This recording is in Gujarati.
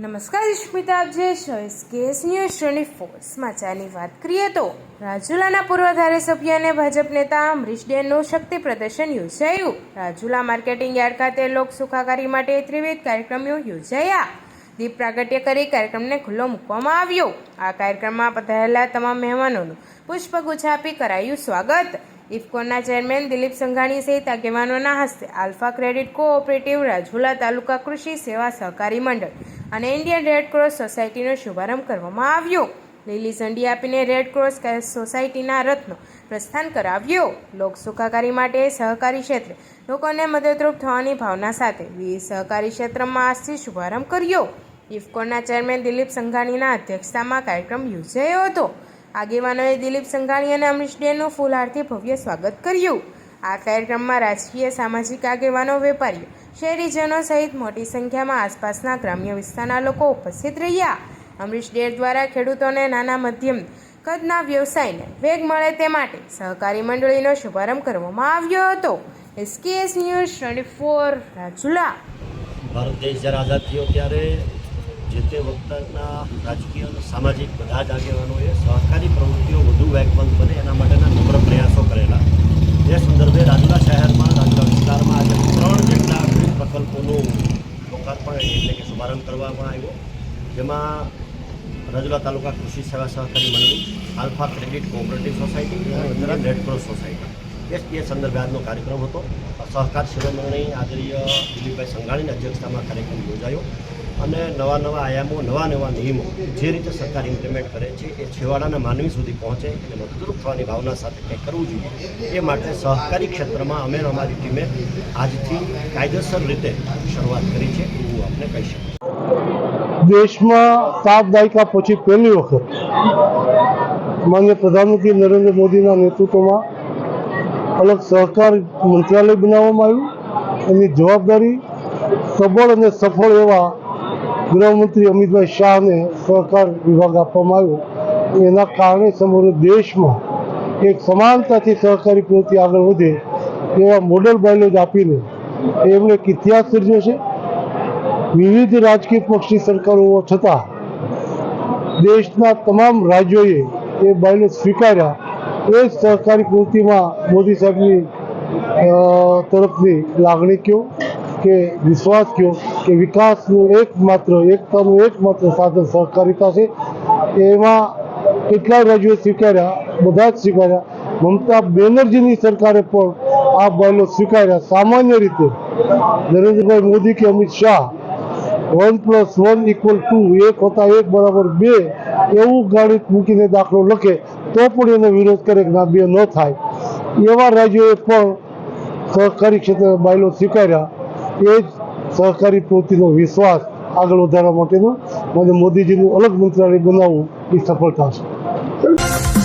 નમસ્કાર ઇશ્મિતા જે છો કેસ ન્યૂઝ શ્રેણી ફોર સમાચારની વાત કરીએ તો રાજુલાના પૂર્વ ધારાસભ્ય અને ભાજપ નેતા અમરીશ ડેનનું શક્તિ પ્રદર્શન યોજાયું. રાજુલા માર્કેટિંગ યાર્ડ ખાતે લોક સુખાકારી માટે ત્રિવિધ કાર્યક્રમો યોજાયા. દીપ પ્રાગટ્ય કરી કાર્યક્રમને ખુલ્લો મૂકવામાં આવ્યો. આ કાર્યક્રમમાં પધારેલા તમામ મહેમાનોનું પુષ્પગુચ્છ આપી કરાયું સ્વાગત. ઇફકોના ચેરમેન દિલીપ સંઘાણી સહિત આગેવાનોના હસ્તે alpha credit cooperative Rajula taluka કૃષિ સેવા સહકારી મંડળ અને ઇન્ડિયન રેડ ક્રોસ સોસાયટીનો શુભારંભ કરવામાં આવ્યો. લીલી ઝંડી આપીને રેડ ક્રોસ સોસાયટીના રથનો પ્રસ્થાન કરાવ્યો. લોક સુખાકારી માટે સહકારી ક્ષેત્રે લોકોને મદદરૂપ થવાની ભાવના સાથે વિવિધ સહકારી ક્ષેત્રમાં આજથી શુભારંભ કર્યો. ઇફકોના ચેરમેન દિલીપ સંઘાણીના અધ્યક્ષતામાં કાર્યક્રમ યોજાયો હતો. આગેવાનોએ દિલીપ સંઘાણી અને અમરીશ ડેનું ફૂલહારથી ભવ્ય સ્વાગત કર્યું. આ કાર્યક્રમમાં રાજકીય સામાજિક આગેવાનો, વેપારીઓ શહેરીજનો સહિત મોટી સંખ્યામાં આસપાસના ગ્રામ્ય વિસ્તારના લોકો ઉપસ્થિત રહ્યા. અમરીશ ડેર દ્વારા ખેડૂતોને નાના, મધ્યમ કદના વ્યવસાયને વેગ મળે તે માટે સહકારી મંડળીનો શુભારંભ કરવામાં આવ્યો હતો. SKS news twenty four Rajula. Bharat દેશ જ્યારે આઝાદ થયો ત્યારે જે તે વખતના રાજકીય અને સામાજિક બધા જ આગેવાનોએ સહકારી પ્રવૃત્તિઓ વધુ વેગવંત બને એના માટેના શુભારંભ કરવામાં આવ્યો. જેમાં રાજુલા તાલુકા કૃષિ સેવા સહકારી મંડળી, આલ્ફા ક્રેડિટ કોઓપરેટિવ સોસાયટી અને ગુજરાત રેડક્રોસ સોસાયટી. એ એ સંદર્ભે આજનો કાર્યક્રમ હતો. સહકાર શિરોમણી આદરીય દિલીપભાઈ સંઘાણીની અધ્યક્ષતામાં કાર્યક્રમ યોજાયો અને નવા નવા આયામો, નવા નવા નિયમો જે રીતે સરકાર ઇમ્પ્લિમેન્ટ કરે છે એ છેવાડાના માનવી સુધી પહોંચે અને મદદરૂપ થવાની ભાવના સાથે કંઈક કરવું જોઈએ એ માટે સહકારી ક્ષેત્રમાં અમે અમારી ટીમે આજથી કાયદેસર રીતે શરૂઆત કરી છે એવું આપણે કહી શકીએ. દેશમાં સાત દાયકા પછી પહેલી વખત માન્ય પ્રધાનમંત્રી નરેન્દ્ર મોદીના નેતૃત્વમાં અલગ સહકાર મંત્રાલય બનાવવામાં આવ્યું. એની જવાબદારી સબળ અને સફળ એવા ગૃહમંત્રી અમિતભાઈ શાહને સહકાર વિભાગ આપવામાં આવ્યો. એના કારણે સમગ્ર દેશમાં એક સમાનતાથી સહકારી પ્રવૃત્તિ આગળ વધે એવા મોડેલ બાયલોજ આપીને એમણે એક ઇતિહાસ સર્જ્યો છે. વિવિધ રાજકીય પક્ષની સરકારો હોવા છતાં દેશના તમામ રાજ્યોએ એ બાયલો સ્વીકાર્યા. એ જ સહકારી કૃતિમાં મોદી સાહેબની તરફથી લાગણી કયો કે વિશ્વાસ કયો કે વિકાસનું એકમાત્ર, એકતાનું એકમાત્ર સાધન સહકારિતા છે. એમાં કેટલા રાજ્યોએ સ્વીકાર્યા, બધા જ સ્વીકાર્યા. મમતા બેનર્જીની સરકારે પણ આ બાયલો સ્વીકાર્યા. સામાન્ય રીતે નરેન્દ્રભાઈ મોદી કે Amit Shah one plus one equal to, એક હોતા એક બરાબર બે, એવું ગણિત મૂકીને દાખલો લખે, તો પણ એનો વિરોધ કરે કે ના, બે ન થાય. એવા રાજ્યોએ પણ સહકારી ક્ષેત્રે બાયલો સ્વીકાર્યા. એ જ સહકારી પ્રવૃત્તિનો વિશ્વાસ આગળ વધારવા માટેનો. મને મોદીજીનું અલગ મંત્રાલય બનાવવું એ સફળતા છે.